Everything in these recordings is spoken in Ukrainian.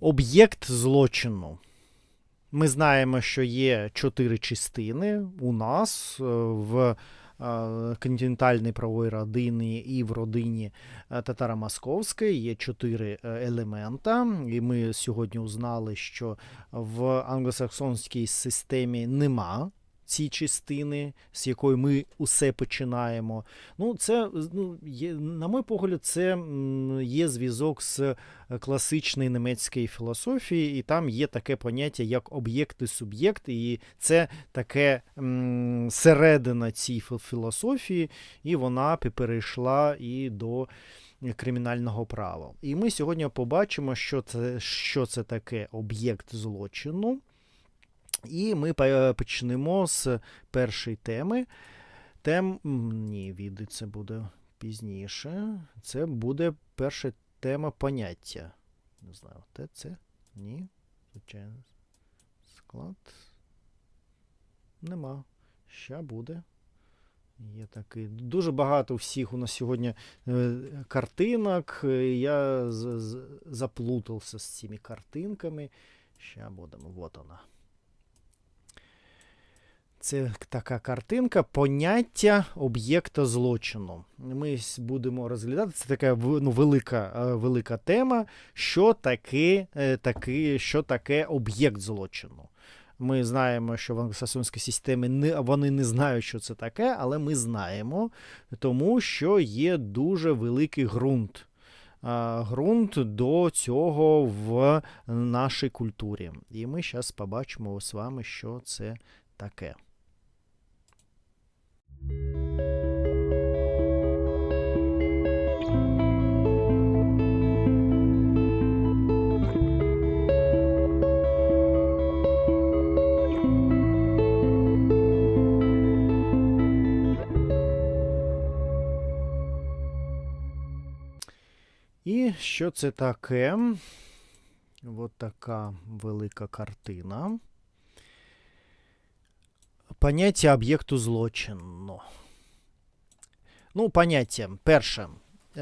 Об'єкт злочину. Ми знаємо, що є чотири частини у нас е, в е, континентальній правовій родині і в родині е, татаро-московської є чотири елемента. І ми сьогодні узнали, що в англосаксонській системі нема цієї частини, з якої ми усе починаємо. Ну, це, ну, є, на мій погляд, це є зв'язок з класичної німецької філософії, і там є таке поняття, як об'єкт і суб'єкт, і це таке м, середина цієї філософії, і вона перейшла і до кримінального права. І ми сьогодні побачимо, що це, що це таке об'єкт злочину. І ми почнемо з першої теми. Тем... Ні, віди це буде пізніше. Це буде перша тема поняття. Не знаю, те це? Ні. Звичайно. Склад. Нема. Ща буде. Є такий. Дуже багато всіх у нас сьогодні е, картинок. Я заплутався з цими картинками. Ща будемо. Вот вона. Це така картинка поняття об'єкта злочину. Ми будемо розглядати. Це така ну, велика, е, велика тема, що таке, е, таке, що таке об'єкт злочину. Ми знаємо, що в англосаксонській системі не, вони не знають, що це таке, але ми знаємо, тому що є дуже великий ґрунт. а, Ґрунт до цього в нашій культурі. І ми зараз побачимо з вами, що це таке. І що це таке? От така велика картина. Поняття об'єкту злочину. Ну, поняття. Перше.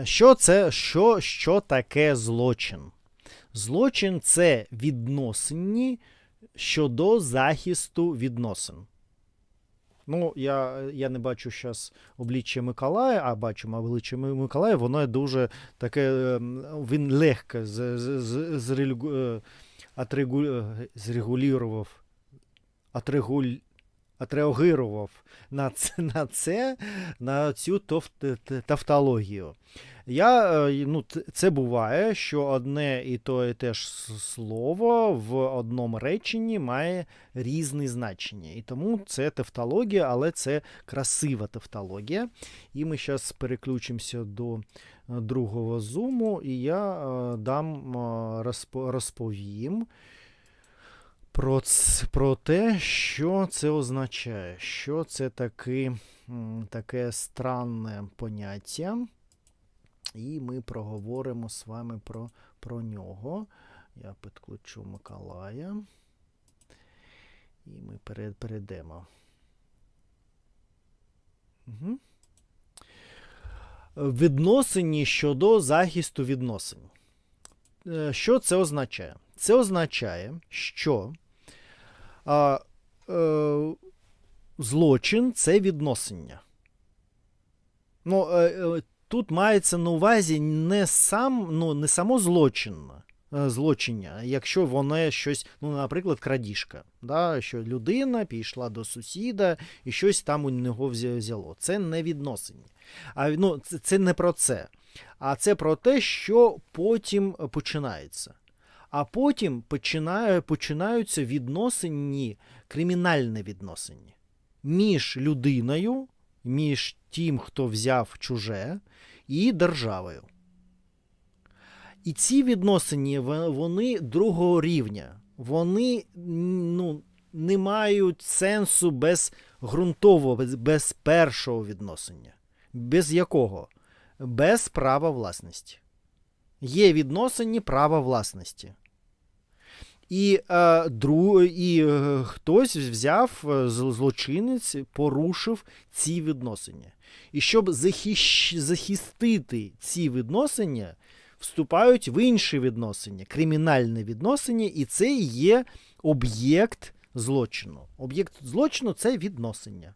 Що це, що, що таке злочин? Злочин це відносині щодо захисту відносин. Ну, я, я не бачу зараз обличчя Миколая, а бачимо обличчя Ми- Миколая, воно дуже таке, ем, він легко з, з, з, зрелю- е, е, зрегулював, отрегуль, отреагував на це, на це, на цю тавтологію. Я, е, ну, це буває, що одне і і те ж слово в одному реченні має різне значення. І тому це тавтологія, але це красива тавтологія. І ми зараз переключимося до е, другого зуму, і я е, дам розповім про, про те, що це означає, що це таки, таке странне поняття. І ми проговоримо з вами про, про нього. Я підключу Миколая. І ми пере- перейдемо. Угу. Відносині щодо захисту відносин. Е, Що це означає? Це означає, що е, злочин це відносення. Ну, е, е, тут мається на увазі не сам, ну, не само злочин, е, злочиння, якщо воно щось, ну, наприклад, крадіжка, да, що людина пішла до сусіда і щось там у нього взяло. Це не відносення. А, ну, це, це не про це. А це про те, що потім починається. А потім починає, починаються відносині, кримінальні відносини між людиною, між тим, хто взяв чуже, і державою. І ці відносини вони другого рівня. Вони ну, не мають сенсу без ґрунтового, без, без першого відносення. Без якого? Без права власності. Є відносини права власності. І, е, дру, і е, хтось взяв е, злочинець, порушив ці відносини. І щоб захищ, захистити ці відносини, вступають в інші відносини, кримінальне відносини, і це є об'єкт злочину. Об'єкт злочину це відносення.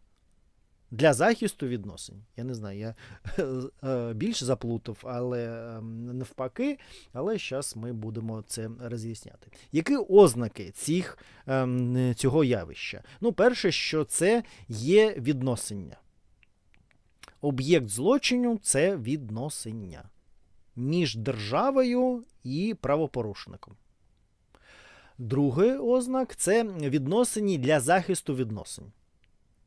Для захисту відносин. Я не знаю, я е, більш заплутав, але ем, навпаки, але зараз ми будемо це роз'ясняти. Які ознаки цих, ем, цього явища? Ну, перше, що це є відносення. Об'єкт злочину це відносення між державою і правопорушником. Другий ознак це відносині для захисту відносин.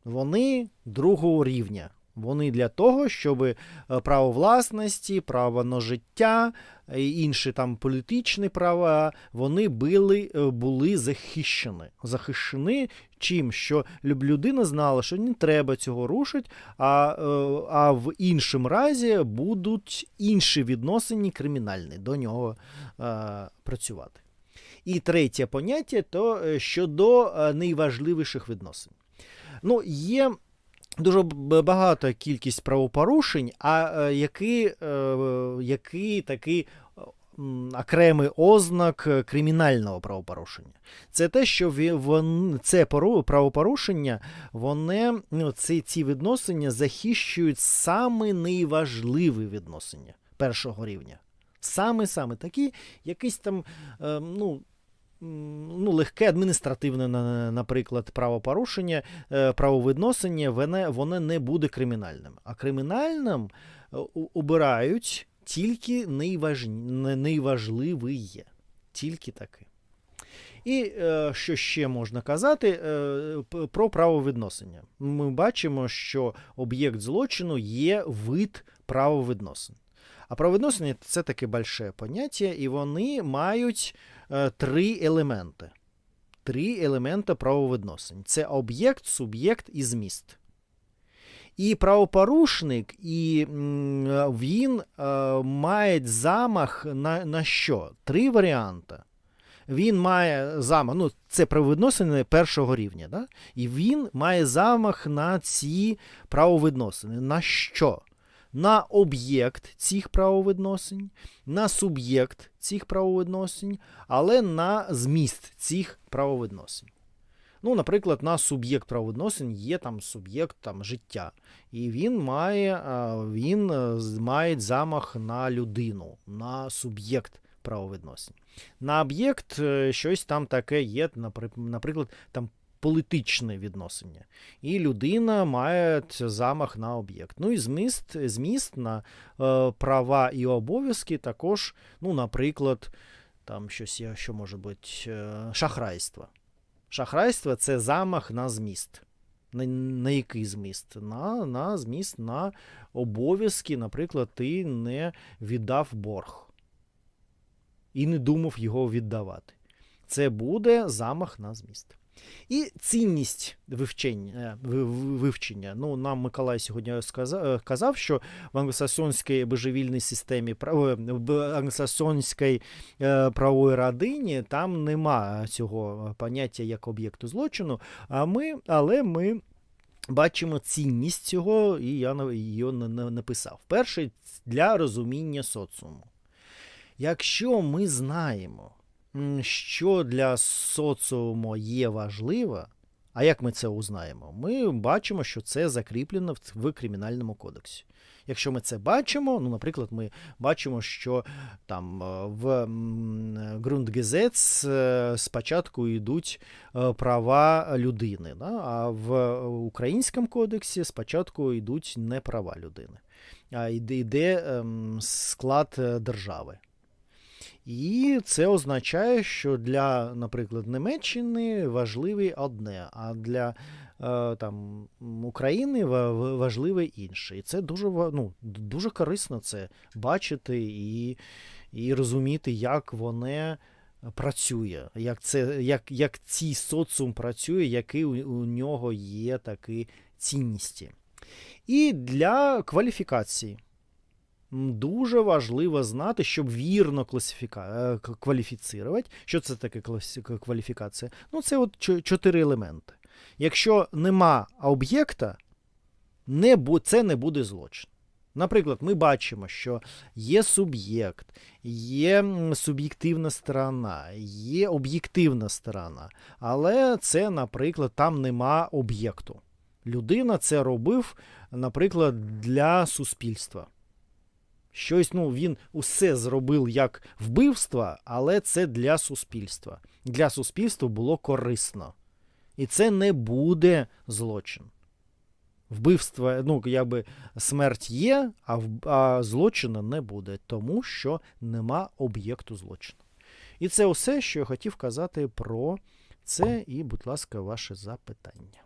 Вони другого рівня. Вони для того, щоб е, право власності, право на життя, і інші там політичні права, вони були, е, були захищені. Захищені чим? Що людина знала, що не треба цього рушити, а, е, а в іншому разі будуть інші відносини кримінальні до нього е, працювати. І третє поняття то е, щодо е, найважливіших відносин. Ну, є дуже багато кількість правопорушень, а е, який, е, який такий окремий ознак кримінального правопорушення. Це те, що ві- це пору- правопорушення, вони, ну, ці, ці відносини захищують саме найважливі відносини першого рівня. Саме-саме такі, якісь там, е, ну, ну, легке адміністративне, наприклад, правопорушення, е, правовідносини, воно, не буде кримінальним. А кримінальним е, обирають тільки найваж... найважливіє. Тільки таке. І е, що ще можна казати е, про правовідносини? Ми бачимо, що об'єкт злочину є вид правовідносин. А правовідносини це таке больше поняття, і вони мають е, три елементи. Три елементи правовідносин. Це об'єкт, суб'єкт і зміст. І правопорушник, і е, він е, має замах на, на що? Три варіанти. Він має замах, ну це правовідносини першого рівня, да? і він має замах на ці правовідносини. На що? На об'єкт цих правовідносин, на суб'єкт цих правовідносин, але на зміст цих правовідносин. Ну, наприклад, на суб'єкт правовідносин є там суб'єкт там, життя. І він має, він е, має замах на людину, на суб'єкт правовідносин. На об'єкт е, щось там таке є, наприклад, там політичне відношення. І людина має замах на об'єкт. Ну і зміст, зміст на е, права і обов'язки також, ну, наприклад, там щось є, що може бути е, шахрайство. Шахрайство це замах на зміст. На, на який зміст? На, на зміст на обов'язки, наприклад, ти не віддав борг і не думав його віддавати. Це буде замах на зміст. І цінність вивчення. е, ви- ви- вивчення. Ну, нам Миколай сьогодні е, казав, що в англосаксонській божевільній системі в англосаксонській е, правової родині там нема цього поняття як об'єкту злочину. А ми, але ми бачимо цінність цього, і я її на- на- написав. Перше для розуміння соціуму. Якщо ми знаємо, що для соціуму є важливо, а як ми це узнаємо? Ми бачимо, що це закріплено в, кримінальному кодексі. Якщо ми це бачимо, ну, наприклад, ми бачимо, що там е, в е, спочатку йдуть е, права людини, да? а в українському кодексі спочатку йдуть не права людини, а йде, йде ем, склад е, держави. І це означає, що для, наприклад, Німеччини важливе одне, а для е, там, України ва- ва- важливе інше. І це дуже, ну, дуже корисно це бачити і, і розуміти, як воно працює, як, це, як, як цей соціум працює, які у, у нього є такі цінності. І для кваліфікації. Дуже важливо знати, щоб вірно класифіка... е, к- кваліфіцирувати. Що це таке кваліфікація? Ну, це от чотири елементи. Якщо нема об'єкта, не бу... це не буде злочин. Наприклад, ми бачимо, що є суб'єкт, є суб'єктивна сторона, є об'єктивна сторона. Але це, наприклад, там нема об'єкту. Людина це робив, наприклад, для суспільства. Щось, ну, він усе зробив як вбивство, але це для суспільства. Для суспільства було корисно. І це не буде злочин. Вбивство, ну, якби смерть є, а, а злочину не буде, тому що нема об'єкту злочину. І це усе, що я хотів казати про це, і, будь ласка, ваше запитання.